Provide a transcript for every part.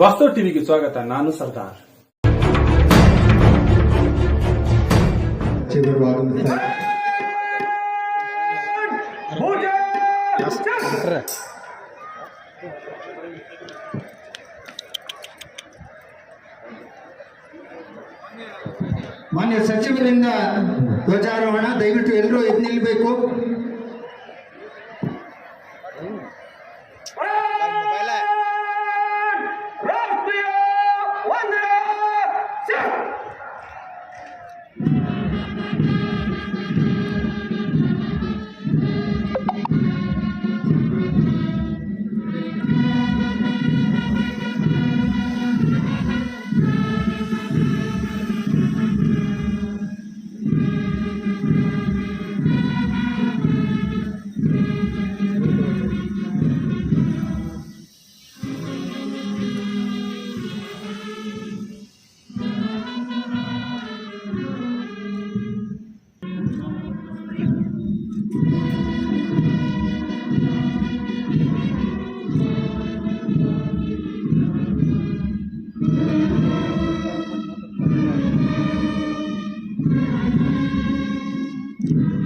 ವಾಸ್ತವ ಟಿವಿಗೆ ಸ್ವಾಗತ ನಾನು ಸರ್ದಾರ್. ಮಾನ್ಯ ಸಚಿವರಿಂದ ಧ್ವಜಾರೋಹಣ ದಯವಿಟ್ಟು ಎಲ್ಲರೂ ಎದ್ದು ನಿಲ್ಲಬೇಕು Mm-hmm.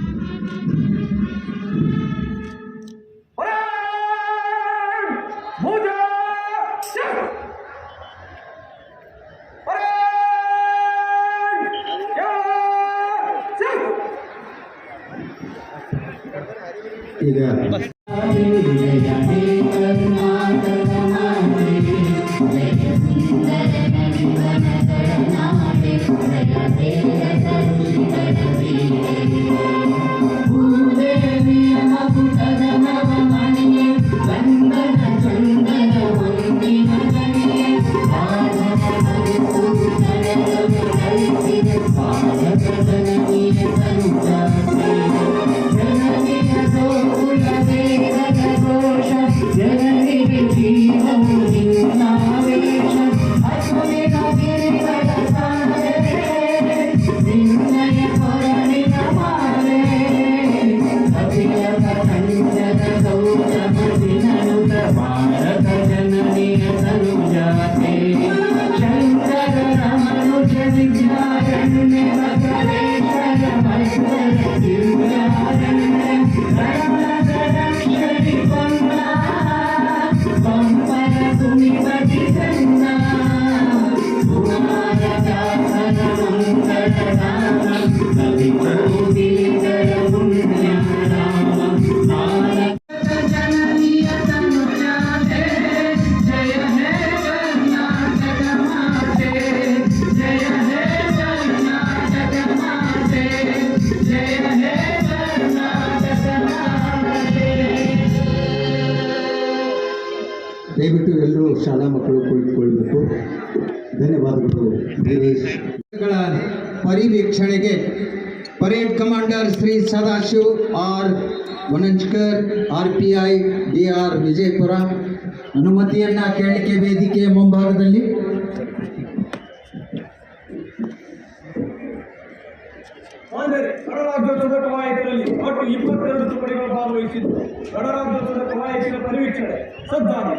ಆದರೆ ಗಣರಾಜ್ಯೋತ್ಸವದ ಕವಾಯತಿನಲ್ಲಿ ಒಟ್ಟು ಇಪ್ಪತ್ತೆರಡು ತುಕಡಿಗಳು ಭಾಗವಹಿಸಿದ್ದು. ಗಣರಾಜ್ಯೋತ್ಸವದ ಕವಾಯತಿನ ಪರಿವೀಕ್ಷಣೆ ಸಜ್ಜಾನೆ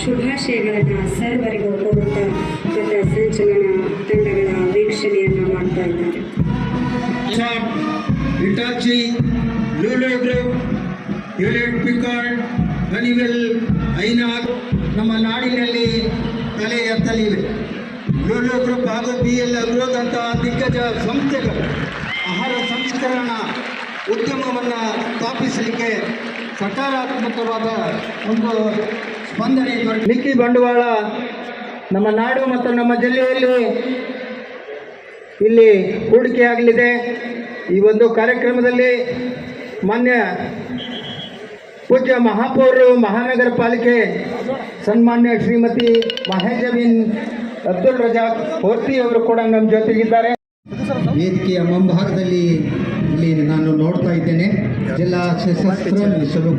ಶುಭಾಶಯಗಳನ್ನು ಸರ್ವರಿಗೂ ಕೋರುತ್ತಾ ಮತ್ತು ಸಂಚಲನ ತಂಡಗಳ ವೀಕ್ಷಣೆಯನ್ನು ಮಾಡ್ತಾ ಇದ್ದಾರೆ. ಗ್ರೂಪ್ ಹನಿವೆಲ್ ಐನಾಗ್ ನಮ್ಮ ನಾಡಿನಲ್ಲಿ ತಲೆ ಎತ್ತಲಿವೆ. ಲೂಲೋ ಗ್ರೂಪ್ ಹಾಗೂ ಬಿ ಎಲ್ ಅಗ್ರೋದಂತಹ ದಿಗ್ಗಜ ಸಂಸ್ಥೆಗಳು ಆಹಾರ ಸಂಸ್ಕರಣಾ ಉದ್ಯಮವನ್ನು ಸ್ಥಾಪಿಸಲಿಕ್ಕೆ ಸಕಾರಾತ್ಮಕವಾದ ಒಂದು ಮಿಕ್ಕಿ ಬಂಡವಾಳ, ನಮ್ಮ ನಾಡು ಮತ್ತು ನಮ್ಮ ಜಿಲ್ಲೆಯಲ್ಲಿ ಇಲ್ಲಿ ಹೂಡಿಕೆಯಾಗಲಿದೆ ಈ ಒಂದು ಕಾರ್ಯಕ್ರಮದಲ್ಲಿ ಮಾನ್ಯ ಪೂಜ್ಯ ಮಹಾಪೌರರು ಮಹಾನಗರ ಪಾಲಿಕೆ ಸನ್ಮಾನ್ಯ ಶ್ರೀಮತಿ ಮಹೇಂಜಬೀನ್ ಅಬ್ದುಲ್ ರಜಾಕ್ ಹೋರ್ತಿ ಅವರು ಕೂಡ ನಮ್ಮ ಜೊತೆಗಿದ್ದಾರೆ. ವೇದಿಕೆಯ ಮುಂಭಾಗದಲ್ಲಿ ಇಲ್ಲಿ ನಾನು ನೋಡ್ತಾ ಇದ್ದೇನೆ. ಜಿಲ್ಲಾ ಸಶಸ್ತ್ರ ಮೀಸಲು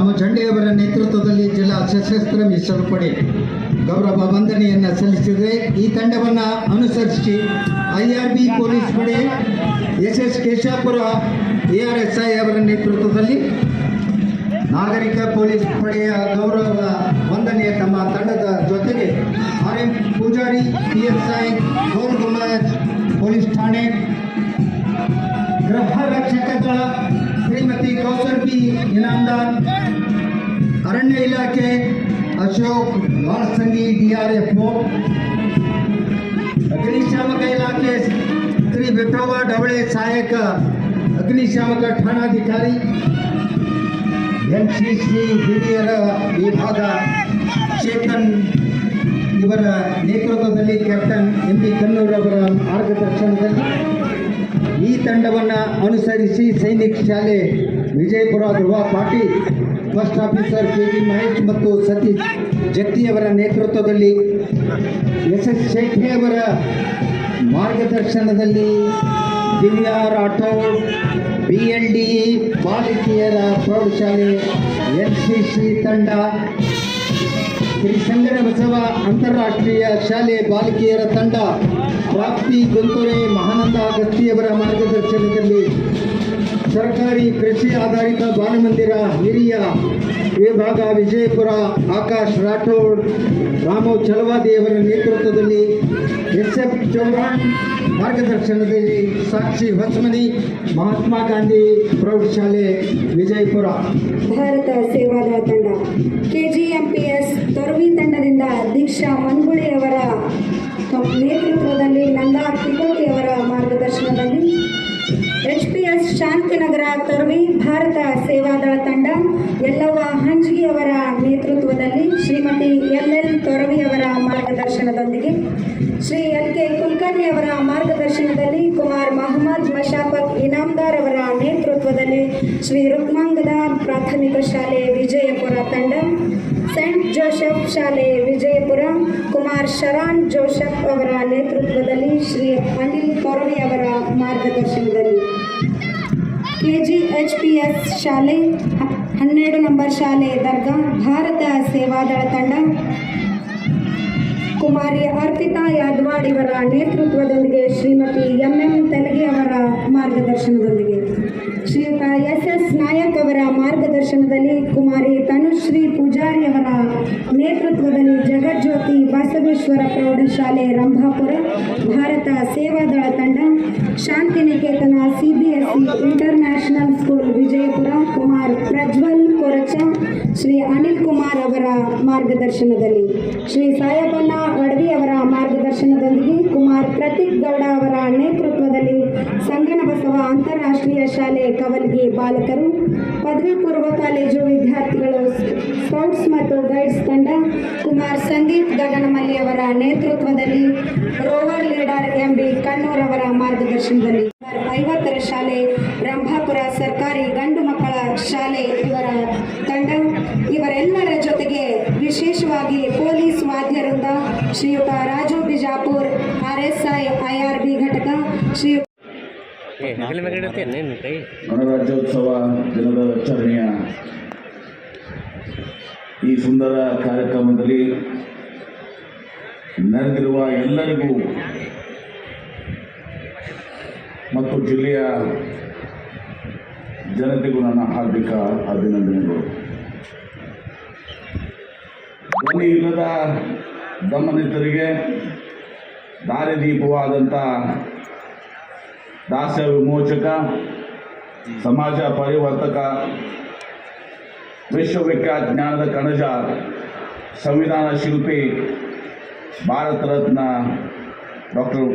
ರಾಮ ಜಂಡೆಯವರ ನೇತೃತ್ವದಲ್ಲಿ ಜಿಲ್ಲಾ ಸಶಸ್ತ್ರ ಮೀಸಲು ಪಡೆ ಗೌರವ ವಂದನೆಯನ್ನು ಸಲ್ಲಿಸಿದೆ. ಈ ತಂಡವನ್ನು ಅನುಸರಿಸಿ ಐ ಆರ್ ಬಿ ಪೊಲೀಸ್ ಪಡೆ S S Keshapur A R S I ಅವರ ನೇತೃತ್ವದಲ್ಲಿ ನಾಗರಿಕ ಪೊಲೀಸ್ ಪಡೆಯ ಗೌರವ ವಂದನೆಯ ತಮ್ಮ ತಂಡದ ಜೊತೆಗೆ R M Pujari P S I Gaur police ಠಾಣೆ ಗೃಹ ರಕ್ಷಕ ದಳ ಶ್ರೀಮತಿ ಕೌಸರ್ ಪಿ ಇನಾಮ್ದಾರ್ ಅರಣ್ಯ ಇಲಾಖೆ ಅಶೋಕ್ ವಾರಸಂಗಿ ಡಿಆರ್ಎಫ್ ಅಗ್ನಿಶಾಮಕ ಇಲಾಖೆ ಶ್ರೀ ವಿಠೋಬ ಡಬಳೆ ಸಹಾಯಕ ಅಗ್ನಿಶಾಮಕ ಠಾಣಾಧಿಕಾರಿ ಎನ್ ಸಿ ಸಿ ಹಿರಿಯರ ವಿಭಾಗ ಚೇತನ್ ಇವರ ನೇತೃತ್ವದಲ್ಲಿ ಕ್ಯಾಪ್ಟನ್ ಎಂ ಪಿ ಕನ್ನೂರ್ ಅವರ ಮಾರ್ಗದರ್ಶನದಲ್ಲಿ। ಈ ತಂಡವನ್ನು ಅನುಸರಿಸಿ ಸೈನಿಕ್ ಶಾಲೆ Vijayapura Dhruva Patil first officer K G Mahesh ಮತ್ತು ಸತೀಶ್ ಜಟ್ಟಿಯವರ ನೇತೃತ್ವದಲ್ಲಿ ಎಸ್ ಎಸ್ ಶೆಟ್ಟಿ ಅವರ ಮಾರ್ಗದರ್ಶನದಲ್ಲಿ Divya Rathod B L D ಬಾಲಕಿಯರ ಪ್ರೌಢಶಾಲೆ ಎನ್ ಸಿ ಸಿ ತಂಡ ಸಂಗರ ಬಸವ ಅಂತಾರಾಷ್ಟ್ರೀಯ ಶಾಲೆ ಬಾಲಕಿಯರ ತಂಡ ಪ್ರಾಪ್ತಿ ಗೊಂತುರೆ ಮಹಾನಂದ ಅಗಸ್ತಿಯವರ ಮಾರ್ಗದರ್ಶನದಲ್ಲಿ ಸರ್ಕಾರಿ ಕೃಷಿ ಆಧಾರಿತ ಬಾಲಮಂದಿರ ಹಿರಿಯ ವಿಭಾಗ ವಿಜಯಪುರ ಆಕಾಶ್ ರಾಠೋಡ್ ರಾಮು ಚಲವಾದಿಯವರ ನೇತೃತ್ವದಲ್ಲಿ ಎಸ್ ಎಫ್ ಚೌಹಾಣ್ ಮಾರ್ಗದರ್ಶನದಲ್ಲಿ ಸಾಕ್ಷಿ ಹೊಸಮನಿ ಮಹಾತ್ಮ ಗಾಂಧಿ ಪ್ರೌಢಶಾಲೆ ವಿಜಯಪುರ. ಭಾರತ ಸೇವಾದಳ ತಂಡ ಕೆಜಿಎಂಪಿಎಸ್ ತೊರವಿ ತಂಡದಿಂದ ದೀಕ್ಷಾ ಮನ್ಗುಳಿ ಅವರ ನೇತೃತ್ವದಲ್ಲಿ ನಂದಾ ತಿಕೋಟಿಯವರ ಮಾರ್ಗದರ್ಶನದಲ್ಲಿ H P S Shantinagar Toravi Bharat Sevadal ತಂಡ, ಯಲ್ಲವ್ವ ಹಂಜಿಗೆಯವರ ನೇತೃತ್ವದಲ್ಲಿ ಶ್ರೀಮತಿ ಎಲ್ ಎಲ್ ತೊರವಿಯವರ ಮಾರ್ಗದರ್ಶನದೊಂದಿಗೆ ಶ್ರೀ ಎಲ್ ಶರಾನ್ ಜೋಶಫ್ ಅವರ ನೇತೃತ್ವದಲ್ಲಿ ಶ್ರೀ ಅನಿಲ್ ಕೊರವಿ ಅವರ ಮಾರ್ಗದರ್ಶನದಲ್ಲಿ. ಎಚ್ ಪಿ ಎಸ್ ಶಾಲೆ, ಹನ್ನೆರಡು ನಂಬರ್ ಶಾಲೆ ದರ್ಗಾ, ಭಾರತ ಸೇವಾದಳ ತಂಡ. ಕುಮಾರಿ ಅರ್ಪಿತಾ ಯಾದವಾಡ್ ಇವರ ನೇತೃತ್ವದೊಂದಿಗೆ ಶ್ರೀಮತಿ ಎಂ ಎಂ ತೆಲಗಿ ಅವರ ಮಾರ್ಗದರ್ಶನದೊಂದಿಗೆ. ಎಸ್ ಎಸ್ ನಾಯಕ್ ಅವರ ಮಾರ್ಗದರ್ಶನದಲ್ಲಿ ಕುಮಾರಿ ತನುಶ್ರೀ ಪೂಜಾರಿ ಅವರ ನೇತೃತ್ವದಲ್ಲಿ ಜಗಜ್ಯೋತಿ ಬಸವೇಶ್ವರ ಪ್ರೌಢಶಾಲೆ ರಂಭಾಪುರ, ಭಾರತ ಸೇವಾದಳ ತಂಡ, Shantiniketan CBSE international school Vijayapura, Kumar Prajwal Koracha Shri Anil Kumar ಅವರ ಮಾರ್ಗದರ್ಶನದಲ್ಲಿ, ಶ್ರೀ ಸಾಯಬಣ್ಣ ವಡವಿ ಅವರ ಮಾರ್ಗದರ್ಶನದೊಂದಿಗೆ ಕುಮಾರ್ ಪ್ರತೀಕ್ ಗೌಡ ಅವರ ನೇತೃತ್ವದಲ್ಲಿ ಸಂಗನ ಬಸವ ಅಂತಾರಾಷ್ಟ್ರೀಯ ಶಾಲೆ ಕವಲ್ಗಿ ಬಾಲಕರು, ಪದವಿ ಪೂರ್ವ ಕಾಲೇಜು ವಿದ್ಯಾರ್ಥಿಗಳು ಸ್ಕೌಟ್ಸ್ ಮತ್ತು ಗೈಡ್ಸ್ ತಂಡ, ಕುಮಾರ್ ಸಂದೀಪ್ ಗಗನಮಲ್ಲಿ ಅವರ ನೇತೃತ್ವದಲ್ಲಿ rover leader M B Kannur ಅವರ ಮಾರ್ಗದರ್ಶನದಲ್ಲಿ ಐವತ್ತರ ಶಾಲೆ ರಂಭಾಪುರ ಸರ್ಕಾರಿ ಗಂಡು ಮಕ್ಕಳ ಶಾಲೆ ಇವರ ಇವರೆಲ್ಲರ ಜೊತೆಗೆ ವಿಶೇಷವಾಗಿ police ವಾದ್ಯರಿಂದ Shriyuta Raju Bijapur, R S I I R B ಘಟಕ ಶ್ರೀ ಗಣರಾಜ್ಯೋತ್ಸವ ದಿನದ ಆಚರಣೆಯ ಈ ಸುಂದರ ಕಾರ್ಯಕ್ರಮದಲ್ಲಿ ನಡೆದಿರುವ ಎಲ್ಲರಿಗೂ ಮತ್ತು ಜಿಲ್ಲೆಯ ಜನತೆಗೂ ನನ್ನ ಹಾರ್ದಿಕ ಅಭಿನಂದನೆಗಳು. ಧ್ವನಿ ಇಲ್ಲದ ದಮನಿತರಿಗೆ ದಾರಿದೀಪವಾದಂಥ ದಾಸ್ಯ ವಿಮೋಚಕ, ಸಮಾಜ ಪರಿವರ್ತಕ, ವಿಶ್ವವಿಖ್ಯಾತ ಜ್ಞಾನದ ಕಣಜ ಸಂವಿಧಾನ ಶಿಲ್ಪಿ, ಭಾರತ ರತ್ನ ಡಾಕ್ಟರ್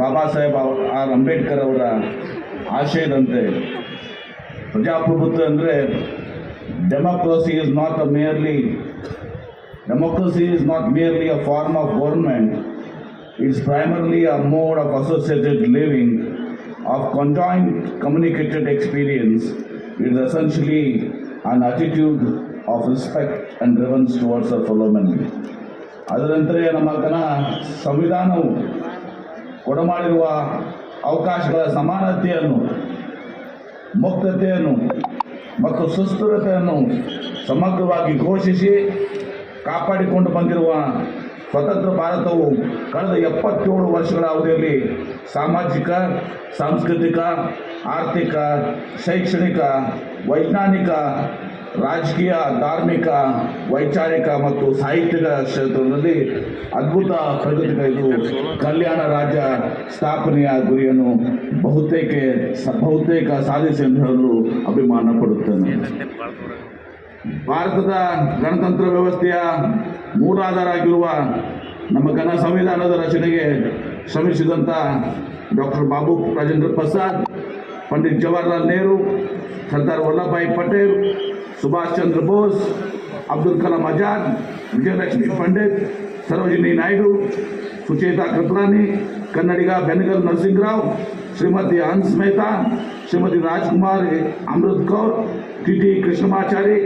ಬಾಬಾ ಸಾಹೇಬ್ ಆರ್ ಅಂಬೇಡ್ಕರ್ ಅವರ ಆಶಯದಂತೆ ಪ್ರಜಾಪ್ರಭುತ್ವ ಅಂದರೆ democracy is not a merely Democracy is not merely a form of government is primarily a mode of associated living, of conjoined communicated experience. It is essentially an attitude of respect and reverence towards our fellow men. ಅದರಂತೆ ನಮ್ಮ ಕನ ಸಂವಿಧಾನವು ಕೊಡಮಾಡಿರುವ ಅವಕಾಶಗಳ ಸಮಾನತೆಯನ್ನು ಮುಕ್ತತೆಯನ್ನು ಮತ್ತು ಸುಸ್ಥಿರತೆಯನ್ನು ಸಮಗ್ರವಾಗಿ ಘೋಷಿಸಿ ಕಾಪಾಡಿಕೊಂಡು ಬಂದಿರುವ ಸ್ವತಂತ್ರ ಭಾರತವು ಕಳೆದ ಎಪ್ಪತ್ತೇಳು ವರ್ಷಗಳ ಅವಧಿಯಲ್ಲಿ ಸಾಮಾಜಿಕ, ಸಾಂಸ್ಕೃತಿಕ, ಆರ್ಥಿಕ, ಶೈಕ್ಷಣಿಕ, ವೈಜ್ಞಾನಿಕ, ರಾಜಕೀಯ, ಧಾರ್ಮಿಕ, ವೈಚಾರಿಕ ಮತ್ತು ಸಾಹಿತ್ಯಿಕ ಕ್ಷೇತ್ರದಲ್ಲಿ ಅದ್ಭುತ ಪ್ರಗತಿ ಕಲ್ಯಾಣ ರಾಜ್ಯ ಸ್ಥಾಪನೆಯ ಗುರಿಯನ್ನು ಬಹುತೇಕ ಬಹುತೇಕ ಸಾಧಿಸಿ ಎಂದು ಹೇಳಲು ಅಭಿಮಾನ ಪಡುತ್ತೇನೆ. ಭಾರತದ ಗಣತಂತ್ರ ವ್ಯವಸ್ಥೆಯ ಮೂಲಾಧಾರ ಆಗಿರುವ ನಮ್ಮ ಗಣ ಸಂವಿಧಾನದ ರಚನೆಗೆ ಶ್ರಮಿಸಿದಂಥ ಡಾಕ್ಟರ್ ಬಾಬು ರಾಜೇಂದ್ರ ಪ್ರಸಾದ್, ಪಂಡಿತ್ ಜವಾಹರ್ಲಾಲ್ ನೆಹರು, ಸರ್ದಾರ್ ವಲ್ಲಭಭಾಯಿ ಪಟೇಲ್, ಸುಭಾಷ್ ಚಂದ್ರ ಬೋಸ್, ಅಬ್ದುಲ್ ಕಲಾಂ ಆಜಾದ್, ವಿಜಯಲಕ್ಷ್ಮಿ ಪಂಡಿತ್, ಸರೋಜಿನಿ ನಾಯ್ಡು, ಸುಚೇತಾ ಕೃಪಲಾನಿ ಕನ್ನಡಿಗ Benegal Narasimha Rao, Shrimati Hansa Mehta, Shrimati Rajkumar Amrit Kaur T T Krishnamachari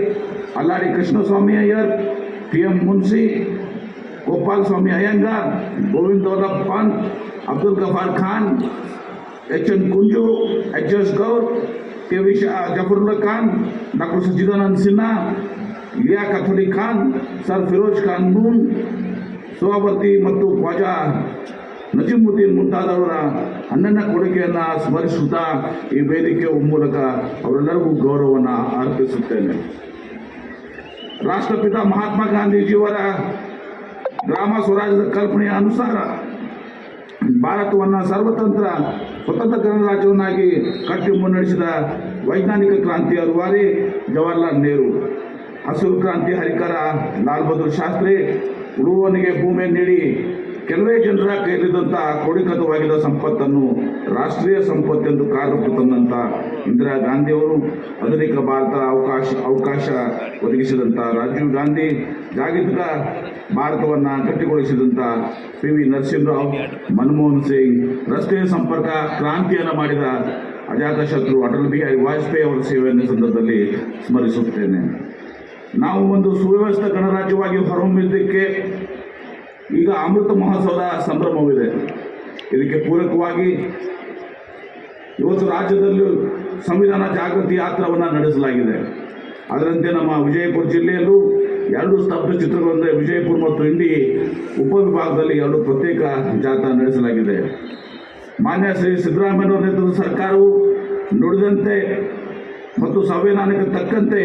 Alladi Krishnaswami Iyer T M Munshi Gopalaswami Ayyangar Govind Vallabh Pant Abdul Ghaffar Khan H N Kunju H S Gour K V Shah Zafrulla Khan doctor Sachchidanand Sinha Liaquat Ali Khan sir Firoz Khan Noon Sobarti ಮತ್ತು ಖ್ವಾಜಾ ನಜೀಮುದ್ದೀನ್ ಮುಂತಾದವರ ಅಣ್ಣನ ಕೊಡುಗೆಯನ್ನು ಸ್ಮರಿಸುತ್ತಾ ಈ ವೇದಿಕೆಯ ಮೂಲಕ ಅವರೆಲ್ಲರಿಗೂ ಗೌರವವನ್ನು ಅರ್ಪಿಸುತ್ತೇನೆ. ರಾಷ್ಟ್ರಪಿತ ಮಹಾತ್ಮ ಗಾಂಧೀಜಿಯವರ ಗ್ರಾಮ ಸ್ವರಾಜ್ಯದ ಕಲ್ಪನೆಯ ಅನುಸಾರ ಭಾರತವನ್ನು ಸರ್ವತಂತ್ರ ಸ್ವತಂತ್ರ ಗಣರಾಜ್ಯವನ್ನಾಗಿ ಕಟ್ಟಿ ಮುನ್ನಡೆಸಿದ ವೈಜ್ಞಾನಿಕ ಕ್ರಾಂತಿಯ ರೂವಾರಿ ಜವಾಹರ್ಲಾಲ್ ನೆಹರು. ಹಸಿರು ಕ್ರಾಂತಿ ಹರಿಕರ, ಲಾಲ್ ಬಹದ್ದೂರ್ ಶಾಸ್ತ್ರಿ ಉಳುವನಿಗೆ ಭೂಮಿ ನೀಡಿ ಕೆಲವೇ ಜನರ ಕೈಲಿದ್ದಂಥ ಕೋಡಿಕತವಾಗಿದ್ದ ಸಂಪತ್ತನ್ನು ರಾಷ್ಟ್ರೀಯ ಸಂಪತ್ತೆಂದು ಕಾರ್ಯರೂಪ ತಂದಂಥ ಇಂದಿರಾ ಗಾಂಧಿಯವರು ಆಧುನಿಕ ಭಾರತ ಅವಕಾಶ ಅವಕಾಶ ಒದಗಿಸಿದಂಥ ರಾಜೀವ್ ಗಾಂಧಿ ಜಾಗತಿಕ ಭಾರತವನ್ನು ಗಟ್ಟಿಗೊಳಿಸಿದಂಥ ಪಿ ವಿ ನರಸಿಂಹರಾವ್, ಮನಮೋಹನ್ ಸಿಂಗ್, ರಸ್ತೆ ಸಂಪರ್ಕ ಕ್ರಾಂತಿಯನ್ನು ಮಾಡಿದ ಅಜಾತಶತ್ರು ಅಟಲ್ ಬಿಹಾರಿ ವಾಜಪೇಯಿ ಅವರ ಸೇವೆಯನ್ನು ಸಂದರ್ಭದಲ್ಲಿ ಸ್ಮರಿಸುತ್ತೇನೆ. ನಾವು ಒಂದು ಸುವ್ಯವಸ್ಥಿತ ಗಣರಾಜ್ಯವಾಗಿ ಹೊರಹೊಮ್ಮಿದ್ದಕ್ಕೆ ಈಗ ಅಮೃತ ಮಹೋತ್ಸವದ ಸಂಭ್ರಮವಿದೆ. ಇದಕ್ಕೆ ಪೂರಕವಾಗಿ ಇವತ್ತು ರಾಜ್ಯದಲ್ಲೂ ಸಂವಿಧಾನ ಜಾಗೃತಿ ಯಾತ್ರವನ್ನು ನಡೆಸಲಾಗಿದೆ. ಅದರಂತೆ ನಮ್ಮ ವಿಜಯಪುರ ಜಿಲ್ಲೆಯಲ್ಲೂ ಎರಡು ಸ್ತಬ್ಧ ಚಿತ್ರಗಳಂದರೆ ವಿಜಯಪುರ ಮತ್ತು ಇಂಡಿ ಉಪವಿಭಾಗದಲ್ಲಿ ಎರಡು ಪ್ರತ್ಯೇಕ ಜಾಥಾ ನಡೆಸಲಾಗಿದೆ. ಮಾನ್ಯ ಶ್ರೀ ಸಿದ್ದರಾಮಯ್ಯನವರ ನೇತೃತ್ವದ ಸರ್ಕಾರವು ನುಡಿದಂತೆ ಮತ್ತು ಸಂವಿಧಾನಕ್ಕೆ ತಕ್ಕಂತೆ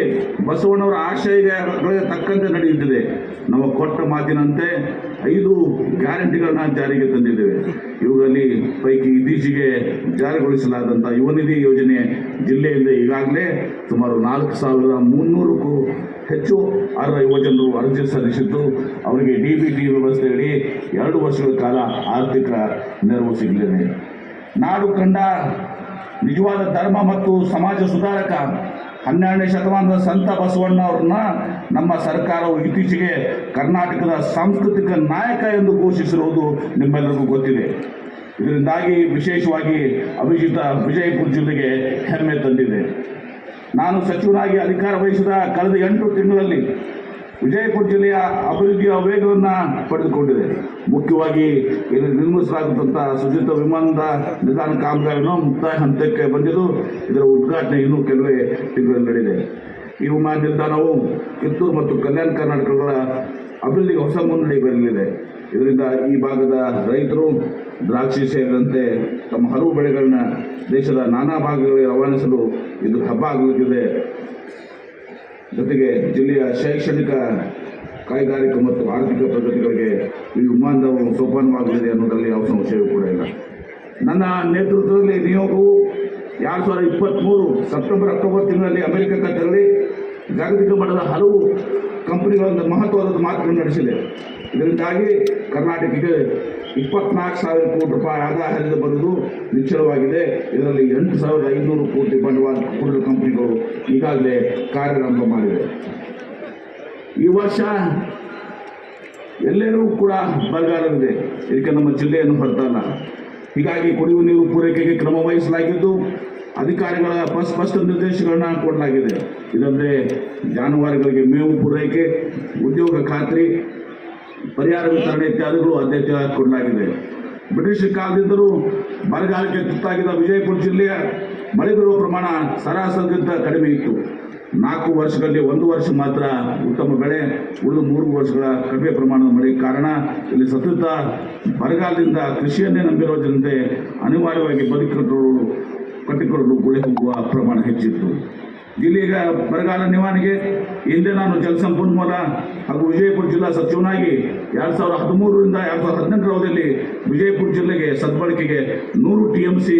ಬಸವಣ್ಣವರ ಆಶಯಗಳಿಗೆ ತಕ್ಕಂತೆ ನಡೆಯುತ್ತಿದೆ. ನಮ್ಮ ಕೊಟ್ಟ ಮಾತಿನಂತೆ ಐದು ಗ್ಯಾರಂಟಿಗಳನ್ನ ಜಾರಿಗೆ ತಂದಿದ್ದೇವೆ. ಇವುಗಳಲ್ಲಿ ಪೈಕಿ ಇತ್ತೀಚೆಗೆ ಜಾರಿಗೊಳಿಸಲಾದಂಥ ಯುವ ನಿಧಿ ಯೋಜನೆ ಜಿಲ್ಲೆಯಿಂದ ಈಗಾಗಲೇ ಸುಮಾರು ನಾಲ್ಕು ಸಾವಿರದ ಮುನ್ನೂರಕ್ಕೂ ಹೆಚ್ಚು ಅರ್ಹ ಯುವಜನರು ಅರ್ಜಿ ಸಲ್ಲಿಸಿದ್ದು, ಅವರಿಗೆ ಡಿ ಬಿ ಟಿ ವ್ಯವಸ್ಥೆಯಡಿ ಎರಡು ವರ್ಷಗಳ ಕಾಲ ಆರ್ಥಿಕ ನೆರವು ಸಿಗಲಿದೆ. ನಾಡು ಕಂಡ ನಿಜವಾದ ಧರ್ಮ ಮತ್ತು ಸಮಾಜ ಸುಧಾರಕ ಹನ್ನೆರಡನೇ ಶತಮಾನದ ಸಂತ ಬಸವಣ್ಣ ಅವ್ರನ್ನ ನಮ್ಮ ಸರ್ಕಾರವು ಇತ್ತೀಚೆಗೆ ಕರ್ನಾಟಕದ ಸಾಂಸ್ಕೃತಿಕ ನಾಯಕ ಎಂದು ಘೋಷಿಸಿರುವುದು ನಿಮ್ಮೆಲ್ಲರಿಗೂ ಗೊತ್ತಿದೆ. ಇದರಿಂದಾಗಿ ವಿಶೇಷವಾಗಿ ಅಭಿಜಿತ ವಿಜಯಪುರ ಜಿಲ್ಲೆಗೆ ಹೆಮ್ಮೆ ತಂದಿದೆ. ನಾನು ಸಚಿವನಾಗಿ ಅಧಿಕಾರ ವಹಿಸಿದ ಕಳೆದ ಎಂಟು ತಿಂಗಳಲ್ಲಿ ವಿಜಯಪುರ ಜಿಲ್ಲೆಯ ಅಭಿವೃದ್ಧಿಯ ವೇಗವನ್ನು ಪಡೆದುಕೊಂಡಿದೆ. ಮುಖ್ಯವಾಗಿ ಇಲ್ಲಿ ನಿರ್ಮಿಸಲಾಗುತ್ತಂಥ ಸುಜಿತ ವಿಮಾನದ ನಿಧಾನ ಕಾಮಗಾರಿಯನ್ನು ಮುಕ್ತಾಯ ಹಂತಕ್ಕೆ ಬಂದಿದ್ದು, ಇದರ ಉದ್ಘಾಟನೆ ಇನ್ನೂ ಕೆಲವೇ ತಿಂಗಳಲ್ಲಿ ನಡೆದಿದೆ ಈ ವಿಮಾನ ನಿಲ್ದಾಣವು ಕಿತ್ತೂರು ಮತ್ತು ಕಲ್ಯಾಣ ಕರ್ನಾಟಕಗಳ ಅಭಿವೃದ್ಧಿಗೆ ಹೊಸ ಮುನ್ನಡೆ ಬರಲಿದೆ. ಇದರಿಂದ ಈ ಭಾಗದ ರೈತರು ದ್ರಾಕ್ಷಿ ಸೇರಿದಂತೆ ತಮ್ಮ ಹಲವು ಬೆಳೆಗಳನ್ನ ದೇಶದ ನಾನಾ ಭಾಗಗಳಿಗೆ ರವಾನಿಸಲು ಇದು ಹಬ್ಬ ಆಗಲಿದೆ ಜೊತೆಗೆ ಜಿಲ್ಲೆಯ ಶೈಕ್ಷಣಿಕ ಕೈಗಾರಿಕಾ ಮತ್ತು ಆರ್ಥಿಕ ಪ್ರಗತಿಗಳಿಗೆ ಈ ವಿಮಾನವು ಸೋಪಾನವಾಗಲಿದೆ ಅನ್ನೋದರಲ್ಲಿ ಯಾವ ಸಂಶಯವೂ ಕೂಡ ಇಲ್ಲ. ನನ್ನ ನೇತೃತ್ವದಲ್ಲಿ ನಿಯೋಗವು ಎರಡು ಸಾವಿರದ ಇಪ್ಪತ್ತ್ಮೂರು ಸೆಪ್ಟೆಂಬರ್, ಅಕ್ಟೋಬರ್ ತಿಂಗಳಲ್ಲಿ ಅಮೆರಿಕಕ್ಕೆ ತೆರಳಿ ಜಾಗತಿಕ ಮಟ್ಟದ ಹಲವು ಕಂಪನಿಗಳೊಂದು ಮಹತ್ವದ ಮಾತುಗಳನ್ನು ನಡೆಸಿದೆ. ಇದರಿಂದಾಗಿ ಕರ್ನಾಟಕಕ್ಕೆ ಇಪ್ಪತ್ನಾಲ್ಕು ಸಾವಿರ ಕೋಟಿ ರೂಪಾಯಿ ಆದಾಯ ಹರಿದು ಬಂದು ನಿಚ್ಚಳವಾಗಿದೆ. ಇದರಲ್ಲಿ ಎಂಟು ಸಾವಿರದ ಐನೂರು ಕೋಟಿ ಬಂಡವಾಳ ಹೂಡಿದ ಕಂಪನಿಗಳು ಈಗಾಗಲೇ ಕಾರ್ಯಾರಂಭ ಮಾಡಿವೆ. ಈ ವರ್ಷ ಎಲ್ಲರೂ ಕೂಡ ಬರಗಾಲವಿದೆ ಇದಕ್ಕೆ ನಮ್ಮ ಜಿಲ್ಲೆಯನ್ನು ಬರ್ತಲ್ಲ ಹೀಗಾಗಿ ಕುಡಿಯುವ ನೀರು ಪೂರೈಕೆಗೆ ಕ್ರಮ ವಹಿಸಲಾಗಿದ್ದು, ಅಧಿಕಾರಿಗಳ ಸ್ಪ- ಸ್ಪಷ್ಟ ನಿರ್ದೇಶನಗಳನ್ನ ಕೊಡಲಾಗಿದೆ. ಇದಂದ್ರೆ ಜಾನುವಾರುಗಳಿಗೆ ಮೇವು ಪೂರೈಕೆ, ಉದ್ಯೋಗ ಖಾತ್ರಿ ಪರಿಹಾರ ವಿತರಣೆ ಇತ್ಯಾದಿಗಳು ಆದ್ಯತೆ ಕೊಡಲಾಗಿದೆ ಬ್ರಿಟಿಷ್ ಕಾಲದಿಂದಲೂ ಬರಗಾಲಕ್ಕೆ ತುತ್ತಾಗಿದ್ದ ವಿಜಯಪುರ ಜಿಲ್ಲೆಯ ಮಳೆ ಬರುವ ಪ್ರಮಾಣ ಸರಾಸರಿಗಿಂತ ಕಡಿಮೆ ಇತ್ತು. ನಾಲ್ಕು ವರ್ಷಗಳಲ್ಲಿ ಒಂದು ವರ್ಷ ಮಾತ್ರ ಉತ್ತಮ ಬೆಳೆ, ಉಳಿದ ಮೂರು ವರ್ಷಗಳ ಕಡಿಮೆ ಪ್ರಮಾಣದ ಮಳೆ ಕಾರಣ ಇಲ್ಲಿ ಸತತ ಬರಗಾಲದಿಂದ ಕೃಷಿಯನ್ನೇ ನಂಬಿರುವ ಜನತೆ ಅನಿವಾರ್ಯವಾಗಿ ಬದುಕಿಕೊಂಡು ಕಟ್ಟಿಕೊಳ್ಳಲು ಗುಳೆ ಹೋಗುವ ಪ್ರಮಾಣ ಹೆಚ್ಚಿತ್ತು. ಜಿಲ್ಲೆಯ ಬರಗಾಲ ನಿವಾರಣೆಗೆ ಹಿಂದೆ ನಾನು ಜಲಸಂಪನ್ಮೂಲ ಹಾಗೂ ವಿಜಯಪುರ ಜಿಲ್ಲಾ ಸಚಿವನಾಗಿ ಎರಡು ಸಾವಿರದ ಹದಿಮೂರರಿಂದ ಎರಡು ಸಾವಿರದ ಹದಿನೆಂಟರ ಅವಧಿಯಲ್ಲಿ ವಿಜಯಪುರ ಜಿಲ್ಲೆಗೆ ಸದ್ಬಳಕೆಗೆ ನೂರು ಟಿ ಎಂ ಸಿ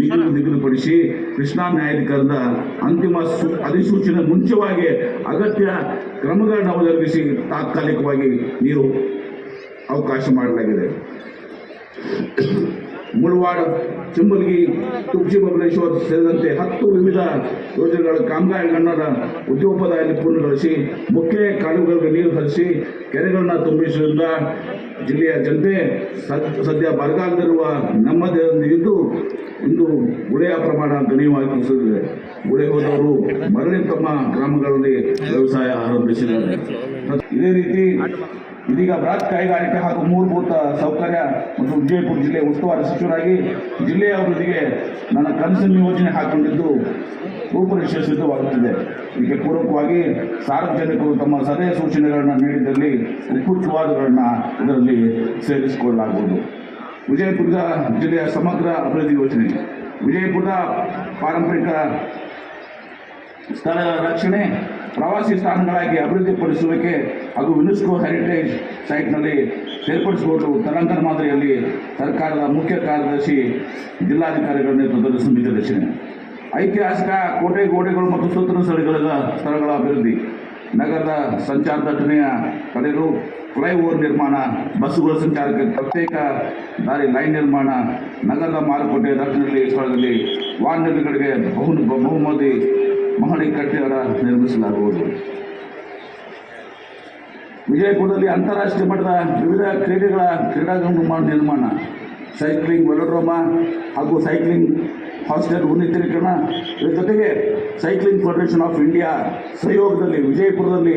ನೀರು ನಿಗದಿಪಡಿಸಿ ಕೃಷ್ಣಾ ನ್ಯಾಯಾಧಿಕಾರದ ಅಂತಿಮ ಅಧಿಸೂಚನೆ ಮುಂಚೆವಾಗಿ ಅಗತ್ಯ ಕ್ರಮಗಳನ್ನು ಒದಗಿಸಿ ತಾತ್ಕಾಲಿಕವಾಗಿ ನೀರು ಅವಕಾಶ ಮಾಡಲಾಗಿದೆ. ಮುಳವಾಡ ಚಿಂಬಲ್ಗಿ ತುಳಸಿ ಬಬಲೇಶ್ವರ ಸೇರಿದಂತೆ ಹತ್ತು ವಿವಿಧ ಯೋಜನೆಗಳ ಕಾಮಗಾರಿಗಳನ್ನ ಉದ್ಯೋಗದಲ್ಲಿ ಪೂರ್ಣಗೊಳಿಸಿ, ಮುಖ್ಯ ಕಾಲುವೆಗಳಿಗೆ ನೀರು ಹರಿಸಿ, ಕೆರೆಗಳನ್ನು ತುಂಬಿಸುವುದರಿಂದ ಜಿಲ್ಲೆಯ ಜನತೆ ಸದ್ಯ ಬರಗಾಲದಲ್ಲಿರುವ ನಮ್ಮ ಇದ್ದು ಇಂದು ಗುಳೆಯ ಪ್ರಮಾಣ ಗಣನೀಯವಾಗಿ ಕುಸಿದಿದೆ. ಗುಳೆ ಹೋದವರು ಮರಳಿ ತಮ್ಮ ಗ್ರಾಮಗಳಲ್ಲಿ ವ್ಯವಸಾಯ ಆರಂಭಿಸಿದ್ದಾರೆ. ಇದೇ ರೀತಿ ಇದೀಗ ಬೃಹತ್ ಕೈಗಾರಿಕೆ ಹಾಗೂ ಮೂಲಭೂತ ಸೌಕರ್ಯ ಮತ್ತು ವಿಜಯಪುರ ಜಿಲ್ಲೆ ಉಸ್ತುವಾರಿ ಸಚಿವರಾಗಿ ಜಿಲ್ಲೆಯ ಅಭಿವೃದ್ಧಿಗೆ ನನ್ನ ಕನಸಿನ ಯೋಜನೆ ಹಾಕಿಕೊಂಡಿದ್ದು ರೂಪುರೇಷೆ ಸಿದ್ಧವಾಗುತ್ತಿದೆ. ಇದಕ್ಕೆ ಪೂರಕವಾಗಿ ಸಾರ್ವಜನಿಕರು ತಮ್ಮ ಸಲಹೆ ಸೂಚನೆಗಳನ್ನು ನೀಡಿದಲ್ಲಿ ಉಪಯುಕ್ತವಾದಗಳನ್ನು ಇದರಲ್ಲಿ ಸೇರಿಸಿಕೊಳ್ಳಲಾಗುವುದು. ವಿಜಯಪುರದ ಜಿಲ್ಲೆಯ ಸಮಗ್ರ ಅಭಿವೃದ್ಧಿ ಯೋಜನೆ. ವಿಜಯಪುರದ ಪಾರಂಪರಿಕ ಸ್ಥಳಗಳ ರಕ್ಷಣೆ ಪ್ರವಾಸಿ ತಾಣಗಳಾಗಿ ಅಭಿವೃದ್ಧಿಪಡಿಸುವಿಕೆ ಹಾಗೂ ಯುನೆಸ್ಕೋ ಹೆರಿಟೇಜ್ ಸೈಟ್ನಲ್ಲಿ ಸೇರ್ಪಡಿಸಿಕೊಂಡು ತೆಲಂಗಾಣ ಮಾದರಿಯಲ್ಲಿ ಸರ್ಕಾರದ ಮುಖ್ಯ ಕಾರ್ಯದರ್ಶಿ ಜಿಲ್ಲಾಧಿಕಾರಿಗಳ ನೇತೃತ್ವದಲ್ಲಿ ಸಮಿತಿ ರಚನೆ. ಐತಿಹಾಸಿಕ ಕೋಟೆ ಗೋಡೆಗಳು ಮತ್ತು ಸೂತ್ರ ಸ್ಥಳಗಳ ಸ್ಥಳಗಳ ಅಭಿವೃದ್ಧಿ. ನಗರದ ಸಂಚಾರ ದಟ್ಟಣೆಯ ತಡೆಯಲು ಫ್ಲೈಓವರ್ ನಿರ್ಮಾಣ, ಬಸ್ಸುಗಳ ಸಂಚಾರಕ್ಕೆ ಪ್ರತ್ಯೇಕ ದಾರಿ ಲೈನ್ ನಿರ್ಮಾಣ, ನಗರದ ಮಾರುಕಟ್ಟೆ ದಟ್ಟಣೆಯಲ್ಲಿ ಸ್ಥಳದಲ್ಲಿ ವಾಹನಗಳಿಗೆ ಬಹು, ಬಹುಮತಿ ಮಹಡಿ ಕಟ್ಟಡ ನಿರ್ಮಿಸಲಾಗುವುದು. ವಿಜಯಪುರದಲ್ಲಿ ಅಂತಾರಾಷ್ಟ್ರೀಯ ಮಟ್ಟದ ವಿವಿಧ ಕ್ರೀಡೆಗಳ ಕ್ರೀಡಾಂಗಣ ನಿರ್ಮಾಣ ಸೈಕ್ಲಿಂಗ್ ವೆಲೋಡ್ರೋಮ ಹಾಗೂ ಸೈಕ್ಲಿಂಗ್ ಹಾಸ್ಟೆಲ್ ಉನ್ನತೀಕರಣ. ಇದರ ಜೊತೆಗೆ ಸೈಕ್ಲಿಂಗ್ ಫೆಡರೇಷನ್ ಆಫ್ ಇಂಡಿಯಾ ಸಹಯೋಗದಲ್ಲಿ ವಿಜಯಪುರದಲ್ಲಿ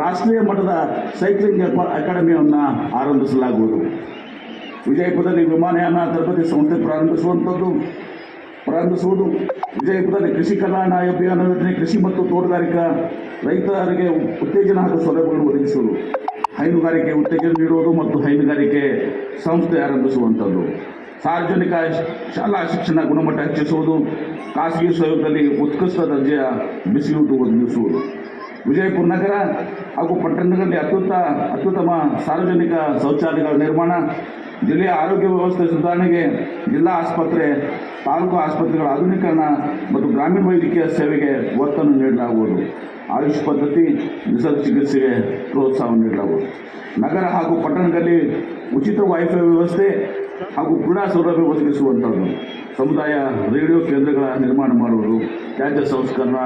ರಾಷ್ಟ್ರೀಯ ಮಟ್ಟದ ಸೈಕ್ಲಿಂಗ್ ಅಕಾಡೆಮಿಯನ್ನು ಆರಂಭಿಸಲಾಗುವುದು. ವಿಜಯಪುರದಲ್ಲಿ ವಿಮಾನಯಾನ ತರಬೇತಿ ಸಂಸ್ಥೆ ಪ್ರಾರಂಭಿಸುವಂಥದ್ದು ಪ್ರಾರಂಭಿಸುವುದು. ವಿಜಯಪುರದಲ್ಲಿ ಕೃಷಿ ಕಲ್ಯಾಣ ಅಭಿಯಾನ ಯೋಜನೆ, ಕೃಷಿ ಮತ್ತು ತೋಟಗಾರಿಕಾ ರೈತರಿಗೆ ಉತ್ತೇಜನ ಹಾಗೂ ಸೌಲಭ್ಯಗಳನ್ನು ಒದಗಿಸುವುದು. ಹೈನುಗಾರಿಕೆ ಉತ್ತೇಜನ ನೀಡುವುದು ಮತ್ತು ಹೈನುಗಾರಿಕೆ ಸಂಸ್ಥೆ ಆರಂಭಿಸುವಂಥದ್ದು. ಸಾರ್ವಜನಿಕ ಶಾಲಾ ಶಿಕ್ಷಣ ಗುಣಮಟ್ಟ ಹೆಚ್ಚಿಸುವುದು, ಖಾಸಗಿ ಸಹಯೋಗದಲ್ಲಿ ಉತ್ಕೃಷ್ಟ ದರ್ಜೆಯ ಬಿಸಿಯೂಟ ಒದಗಿಸುವುದು. ವಿಜಯಪುರ ನಗರ ಹಾಗೂ ಪಟ್ಟಣಗಳಲ್ಲಿ ಅತ್ಯುತ್ತ, ಅತ್ಯುತ್ತಮ ಸಾರ್ವಜನಿಕ ಶೌಚಾಲಯಗಳ ನಿರ್ಮಾಣ ಜಿಲ್ಲೆಯ ಆರೋಗ್ಯ ವ್ಯವಸ್ಥೆ ಸುಧಾರಣೆಗೆ ಜಿಲ್ಲಾ ಆಸ್ಪತ್ರೆ, ತಾಲೂಕು ಆಸ್ಪತ್ರೆಗಳ ಆಧುನೀಕರಣ ಮತ್ತು ಗ್ರಾಮೀಣ ವೈದ್ಯಕೀಯ ಸೇವೆಗೆ ಒತ್ತನ್ನು ನೀಡಲಾಗುವುದು. ಆಯುಷ್ ಪದ್ಧತಿ, ನಿಸರ್ಗ ಚಿಕಿತ್ಸೆಗೆ ಪ್ರೋತ್ಸಾಹ ನೀಡಲಾಗುವುದು. ನಗರ ಹಾಗೂ ಪಟ್ಟಣದಲ್ಲಿ ಉಚಿತ ವೈಫೈ ವ್ಯವಸ್ಥೆ ಹಾಗೂ ಕ್ರೀಡಾ ಸೌಲಭ್ಯ ಒದಗಿಸುವಂಥದ್ದು. ಸಮುದಾಯ ರೇಡಿಯೋ ಕೇಂದ್ರಗಳ ನಿರ್ಮಾಣ ಮಾಡುವುದು, ತ್ಯಾಜ್ಯ ಸಂಸ್ಕರಣ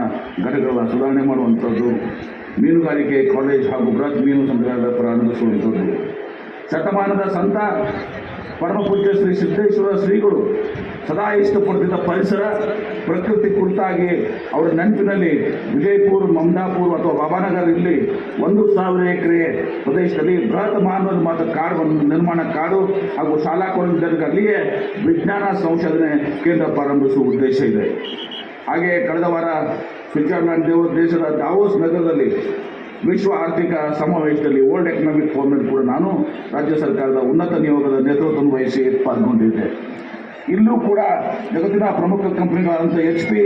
ಘಟಕಗಳ ಸುಧಾರಣೆ ಮಾಡುವಂಥದ್ದು, ಮೀನುಗಾರಿಕೆ, ಕಾಲೇಜ್ ಹಾಗೂ ಬೃಹತ್ ಮೀನು ಸಂಗ್ರಹಾಲಯ ಪ್ರಾರಂಭಿಸುವಂಥದ್ದು. ಶತಮಾನದ ಸಂತ, ಪರಮಪೂಜ್ಯ ಶ್ರೀ ಸಿದ್ದೇಶ್ವರ ಶ್ರೀಗಳು ಸದಾ ಇಷ್ಟಪಡ್ತಿದ್ದ ಪರಿಸರ, ಪ್ರಕೃತಿ ಕುರಿತಾಗಿ ಅವರ ನೆನಪಿನಲ್ಲಿ ವಿಜಯಪುರ ಮಮದಾಪುರ ಅಥವಾ ಬಾಬಾನಗರ್ ಇಲ್ಲಿ ಒಂದು ಸಾವಿರ ಎಕರೆ ಪ್ರದೇಶದಲ್ಲಿ ಬೃಹತ್ ಮಾನವ ಮಾತ್ರ ಕಾಡು ನಿರ್ಮಾಣ ಕಾಡು ಹಾಗೂ ಶಾಲಾ ಕಾಲೇಜು ಅಲ್ಲಿಯೇ ವಿಜ್ಞಾನ ಸಂಶೋಧನೆ ಕೇಂದ್ರ ಪ್ರಾರಂಭಿಸುವ ಉದ್ದೇಶ ಇದೆ. ಹಾಗೆ ಕಳೆದ ವಾರ ಸ್ವಿಟ್ಜರ್ಲ್ಯಾಂಡ್ ದೇವ ದೇಶದ ದಾವೋಸ್ ನಗರದಲ್ಲಿ ವಿಶ್ವ ಆರ್ಥಿಕ ಸಮಾವೇಶದಲ್ಲಿ ವರ್ಲ್ಡ್ ಎಕನಾಮಿಕ್ ಫೋರ್ಮೆಟ್ ಕೂಡ ನಾನು ರಾಜ್ಯ ಸರ್ಕಾರದ ಉನ್ನತ ನಿಯೋಗದ ನೇತೃತ್ವವನ್ನು ವಹಿಸಿ ಪಾಲ್ಗೊಂಡಿದ್ದೆ. ಇಲ್ಲೂ ಕೂಡ ಜಗತ್ತಿನ ಪ್ರಮುಖ ಕಂಪನಿಗಳಾದಂಥ H P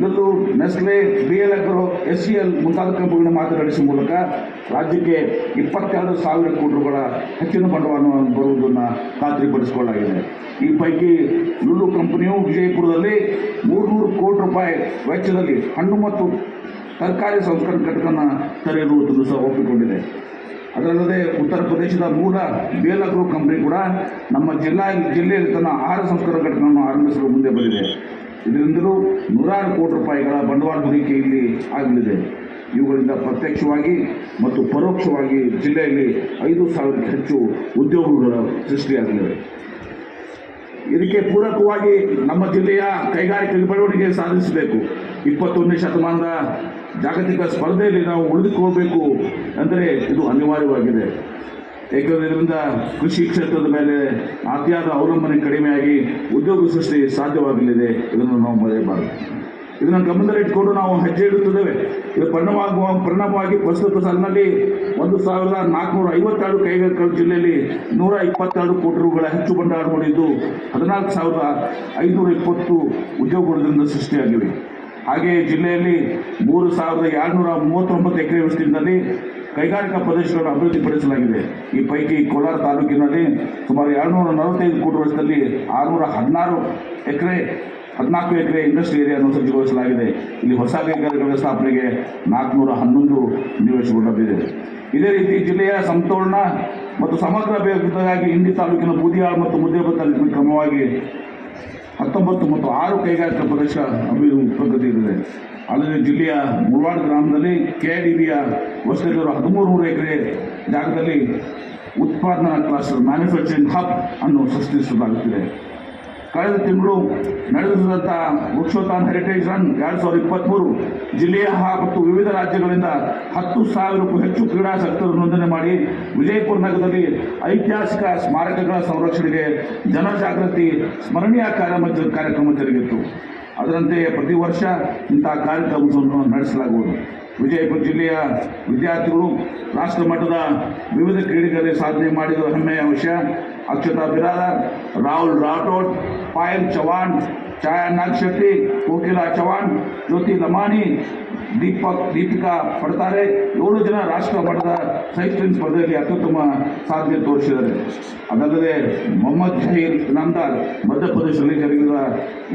Lulu Nestle B L agro S C L ಮುಂತಾದ ಕಂಪನಿಗಳನ್ನು ಮಾತನಾಡಿಸುವ ಮೂಲಕ ರಾಜ್ಯಕ್ಕೆ ಇಪ್ಪತ್ತೆರಡು ಸಾವಿರ ಕೋಟಿ ರೂಪಾಯಿ ಹೆಚ್ಚಿನ ಬಂಡವಾಳವನ್ನು ಬರುವುದನ್ನು ಖಾತ್ರಿಪಡಿಸಿಕೊಳ್ಳಲಾಗಿದೆ. ಈ ಪೈಕಿ ಲುಲ್ಲು ಕಂಪನಿಯು ವಿಜಯಪುರದಲ್ಲಿ ಮೂರುನೂರು ಕೋಟಿ ರೂಪಾಯಿ ವೆಚ್ಚದಲ್ಲಿ ಹಣ್ಣು ಮತ್ತು ತರಕಾರಿ ಸಂಸ್ಕರಣ ಘಟಕನ ತೆರೆಯುವುದನ್ನು ಸಹ ಒಪ್ಪಿಕೊಂಡಿದೆ. ಅದಲ್ಲದೆ ಉತ್ತರ ಪ್ರದೇಶದ ಮೂಲ ಬೇಲಗ್ರೋ ಕಂಪನಿ ಕೂಡ ನಮ್ಮ ಜಿಲ್ಲಾ, ಜಿಲ್ಲೆಯಲ್ಲಿ ತನ್ನ ಆಹಾರ ಸಂಸ್ಕರಣ ಘಟಕವನ್ನು ಆರಂಭಿಸಲು ಮುಂದೆ ಬಂದಿದೆ. ಇದರಿಂದಲೂ ನೂರಾರು ಕೋಟಿ ರೂಪಾಯಿಗಳ ಬಂಡವಾಳ ಹೂಡಿಕೆ ಇಲ್ಲಿ ಆಗಲಿದೆ. ಇವುಗಳಿಂದ ಪ್ರತ್ಯಕ್ಷವಾಗಿ ಮತ್ತು ಪರೋಕ್ಷವಾಗಿ ಜಿಲ್ಲೆಯಲ್ಲಿ ಐದು ಸಾವಿರಕ್ಕೆ ಹೆಚ್ಚು ಉದ್ಯೋಗಗಳ ಸೃಷ್ಟಿಯಾಗಲಿವೆ. ಇದಕ್ಕೆ ಪೂರಕವಾಗಿ ನಮ್ಮ ಜಿಲ್ಲೆಯ ಕೈಗಾರಿಕೆ ಬೆಳವಣಿಗೆ ಸಾಧಿಸಬೇಕು. ಇಪ್ಪತ್ತೊಂದನೇ ಶತಮಾನದ ಜಾಗತಿಕ ಸ್ಪರ್ಧೆಯಲ್ಲಿ ನಾವು ಉಳಿದುಕೊಳ್ಬೇಕು ಅಂದರೆ ಇದು ಅನಿವಾರ್ಯವಾಗಿದೆ. ಏಕೆಂದರೆ ಇದರಿಂದ ಕೃಷಿ ಕ್ಷೇತ್ರದ ಮೇಲೆ ಅತಿಯಾದ ಅವಲಂಬನೆ ಕಡಿಮೆಯಾಗಿ ಉದ್ಯೋಗ ಸೃಷ್ಟಿ ಸಾಧ್ಯವಾಗಲಿದೆ ಇದನ್ನು ನಾವು ಮರೆಯಬಾರದು. ಇದನ್ನು ಗಮನದಲ್ಲಿಟ್ಟುಕೊಂಡು ನಾವು ಹೆಜ್ಜೆ ಇಡುತ್ತಿದ್ದೇವೆ. ಇದು ಪರಿಣಾಮವಾಗುವ ಪರಿಣಾಮವಾಗಿ ಪ್ರಸ್ತುತ ಸಾಲಿನಲ್ಲಿ ಒಂದು ಸಾವಿರದ ನಾಲ್ಕುನೂರ ಐವತ್ತೆರಡು ಕೈಗಾರಿಕೆಗಳ ಜಿಲ್ಲೆಯಲ್ಲಿ ನೂರ ಇಪ್ಪತ್ತೆರಡು ಕೋಟಿ ರೂಗಳ ಹೆಚ್ಚು ಬಂಡವಾಳ ಹೂಡಿದ್ದು ಹದಿನಾಲ್ಕು ಸಾವಿರದ ಐನೂರ ಇಪ್ಪತ್ತು ಉದ್ಯೋಗಗಳಿಂದ ಸೃಷ್ಟಿಯಾಗಿವೆ. ಹಾಗೆಯೇ ಜಿಲ್ಲೆಯಲ್ಲಿ ಮೂರು ಸಾವಿರದ ಏಳ್ನೂರ ಮೂವತ್ತೊಂಬತ್ತು ಎಕರೆ ವಿಸ್ತೀರ್ಣದಲ್ಲಿ ಕೈಗಾರಿಕಾ ಪ್ರದೇಶಗಳನ್ನು ಅಭಿವೃದ್ಧಿಪಡಿಸಲಾಗಿದೆ ಈ ಪೈಕಿ ಕೋಲಾರ ತಾಲೂಕಿನಲ್ಲಿ ಸುಮಾರು ಏಳ್ನೂರ ನಲವತ್ತೈದು ಕೋಟಿ ವರ್ಷದಲ್ಲಿ ಆರುನೂರ ಹದಿನಾರು ಎಕರೆ, ಹದಿನಾಲ್ಕು ಎಕರೆ ಇಂಡಸ್ಟ್ರಿ ಏರಿಯಾವನ್ನು ಸಜ್ಜುಗೊಳಿಸಲಾಗಿದೆ. ಇಲ್ಲಿ ಹೊಸ ಕೈಗಾರಿಕೆಗಳ ಸ್ಥಾಪನೆಗೆ ನಾಲ್ಕುನೂರ ಹನ್ನೊಂದು ನಿವೇಶಗೊಂಡಿದೆ ಇದೇ ರೀತಿ ಜಿಲ್ಲೆಯ ಸಮತೋಲನ ಮತ್ತು ಸಮಗ್ರ ಅಭಿವೃದ್ಧಿಗಾಗಿ ಇಂಡಿ ತಾಲೂಕಿನ ಬೂದಿಯಾಳ್ ಮತ್ತು ಮುದ್ದೇಬ ತಾಲೂಕಿನ ಕ್ರಮವಾಗಿ ಹತ್ತೊಂಬತ್ತು ಮತ್ತು ಆರು ಕೈಗಾರಿಕಾ ಪ್ರದೇಶ ಅಭಿವೃದ್ಧಿ ಪ್ರಗತಿ ಇದೆ ಅಲ್ಲದೆ ಜಿಲ್ಲೆಯ ಮುಳವಾಡ ಗ್ರಾಮದಲ್ಲಿ ಕೆಐಡಿಬಿಯ ವಸತಿಯಲ್ಲಿರುವ ಹದಿಮೂರು ನೂರು ಎಕರೆ ಜಾಗದಲ್ಲಿ ಉತ್ಪಾದನಾ ಕ್ಲಸ್ಟರ್ ಮ್ಯಾನುಫ್ಯಾಕ್ಚರಿಂಗ್ ಹಬ್ ಅನ್ನು ಸೃಷ್ಟಿಸಲಾಗುತ್ತಿದೆ. ಕಳೆದ ತಿಂಗಳು ನಡೆದಂತಹ ವೃಕ್ಷೋತ್ಥಾನ ಹೆರಿಟೇಜ್ ರನ್ ಎರಡು ಸಾವಿರದ ಇಪ್ಪತ್ತ್ಮೂರು ಜಿಲ್ಲೆಯ ಮತ್ತು ವಿವಿಧ ರಾಜ್ಯಗಳಿಂದ ಹತ್ತು ಸಾವಿರಕ್ಕೂ ಹೆಚ್ಚು ಕ್ರೀಡಾಸಕ್ತರು ನೋಂದಣಿ ಮಾಡಿ ವಿಜಯಪುರ ನಗರದಲ್ಲಿ ಐತಿಹಾಸಿಕ ಸ್ಮಾರಕಗಳ ಸಂರಕ್ಷಣೆಗೆ ಜನಜಾಗೃತಿ ಸ್ಮರಣೀಯ ಕಾರ್ಯ ಕಾರ್ಯಕ್ರಮ ಜರುಗಿತ್ತು ಅದರಂತೆ ಪ್ರತಿ ವರ್ಷ ಇಂತಹ ಕಾರ್ಯಕ್ರಮವನ್ನು ನಡೆಸಲಾಗುವುದು. ವಿಜಯಪುರ ಜಿಲ್ಲೆಯ ವಿದ್ಯಾರ್ಥಿಗಳು ರಾಷ್ಟ್ರ ಮಟ್ಟದ ವಿವಿಧ ಕ್ರೀಡೆಗಳಲ್ಲಿ ಸಾಧನೆ ಮಾಡಿದ ಹೆಮ್ಮೆಯ ವಿಷಯ ಅಕ್ಷತಾ ಬಿರಾದರ್ ರಾಹುಲ್ ರಾಠೋಡ್ ಪಾಯಲ್ ಚವಾಣ್ ಛಾಯಾ ನಾಗಶೆಟ್ಟಿ ಕೋಕಿಲಾ ಚವಾಣ್ ಜ್ಯೋತಿ ಲಮಾನಿ ದೀಪಕ್, ದೀಪಿಕಾ ಪಡ್ತಾರೆ. ಏಳು ಜನ ರಾಷ್ಟ್ರ ಮಟ್ಟದ ಸೈಕ್ಲಿಂಗ್ ಸ್ಪರ್ಧೆಯಲ್ಲಿ ಅತ್ಯುತ್ತಮ ಸಾಧನೆ ತೋರಿಸಿದ್ದಾರೆ. ಅದಲ್ಲದೆ ಮೊಹಮ್ಮದ್ ಶಹೀರ್ ಇನಾಮ್ದಾರ್ ಮಧ್ಯಪ್ರದೇಶದಲ್ಲಿ ಜರುಗಿದ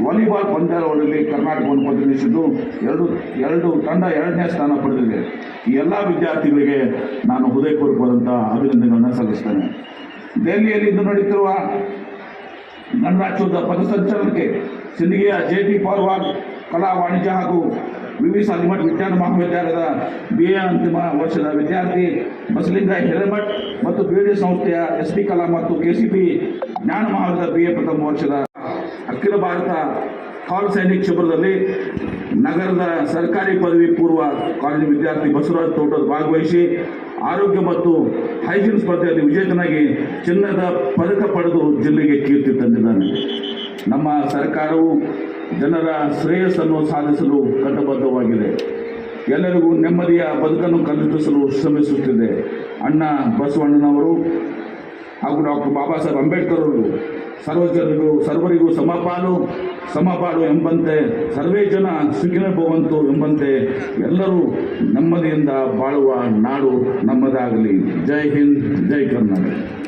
ವಾಲಿಬಾಲ್ ಪಂದ್ಯಾವಳಿಯಲ್ಲಿ ಕರ್ನಾಟಕವನ್ನು ಪ್ರತಿನಿಧಿಸಿದ್ದು ಎರಡು ಎರಡು ತಂಡ ಎರಡನೇ ಸ್ಥಾನ ಪಡೆದಿದೆ. ಈ ಎಲ್ಲ ವಿದ್ಯಾರ್ಥಿಗಳಿಗೆ ನಾನು ಹೃದಯಪೂರ್ವಕವಾದಂಥ ಅಭಿನಂದನೆಗಳನ್ನು ಸಲ್ಲಿಸ್ತೇನೆ. ದೆಹಲಿಯಲ್ಲಿ ಇಂದು ನಡೆಯುತ್ತಿರುವ ಗಣರಾಜ್ಯೋತ್ಸವ ಪಥಸಂಚಲನಕ್ಕೆ ಸಿಂದಗಿಯ ಜೆ ಟಿ ಪವಾರ್ ಕಲಾ ವಾಣಿಜ್ಯ ಹಾಗೂ ವಿವಿ ಸಾಲಿಮಠ್ ವಿಜ್ಞಾನ ಮಹಾವಿದ್ಯಾಲಯದ ಬಿ ಎ ಅಂತಿಮ ವರ್ಷದ ವಿದ್ಯಾರ್ಥಿ ಬಸಲಿಂಗ ಹಿರೇಮಠ್ ಮತ್ತು ಬಿ ಡಿ ಸಂಸ್ಥೆಯ ಎಸ್ ಪಿ ಕಲಾ ಮತ್ತು ಕೆ ಸಿ ಪಿ ಜ್ಞಾನ ಮಹಾವಿದ್ಯಾಲಯದ ಬಿ ಎ ಪ್ರಥಮ ವರ್ಷದ ಅಖಿಲ ಭಾರತ ಹಾಲ್ ಸೈನಿಕ್ ಶಿಬಿರದಲ್ಲಿ ನಗರದ ಸರ್ಕಾರಿ ಪದವಿ ಪೂರ್ವ ಕಾಲೇಜು ವಿದ್ಯಾರ್ಥಿ ಬಸವರಾಜ್ ತೋಟದ ಭಾಗವಹಿಸಿ ಆರೋಗ್ಯ ಮತ್ತು ಹೈಜೀನ್ ಸ್ಪರ್ಧೆಯಲ್ಲಿ ವಿಜೇತನಾಗಿ ಚಿನ್ನದ ಪದಕ ಪಡೆದು ಜಿಲ್ಲೆಗೆ ಕೀರ್ತಿ ತಂದಿದ್ದಾನೆ. ನಮ್ಮ ಸರ್ಕಾರವು ಜನರ ಶ್ರೇಯಸ್ಸನ್ನು ಸಾಧಿಸಲು ಕಟ್ಟಬದ್ಧವಾಗಿದೆ ಎಲ್ಲರಿಗೂ ನೆಮ್ಮದಿಯ ಬದುಕನ್ನು ಕಲ್ಪಿಸಲು ಶ್ರಮಿಸುತ್ತಿದೆ. ಅಣ್ಣ ಬಸವಣ್ಣನವರು ಹಾಗೂ ಡಾಕ್ಟರ್ ಬಾಬಾ ಸಾಹೇಬ್ ಅಂಬೇಡ್ಕರ್ ಅವರು ಸರ್ವಜನರಿಗೂ ಸರ್ವರಿಗೂ ಸಮಪಾಲು ಸಮಪಾಲು ಎಂಬಂತೆ ಸರ್ವೇ ಜನ ಸುಖಿನ ಎಂಬಂತೆ ಎಲ್ಲರೂ ನೆಮ್ಮದಿಯಿಂದ ಬಾಳುವ ನಾಡು ನಮ್ಮದಾಗಲಿ. ಜೈ ಹಿಂದ್, ಜೈ ಕರ್ನಾಟಕ.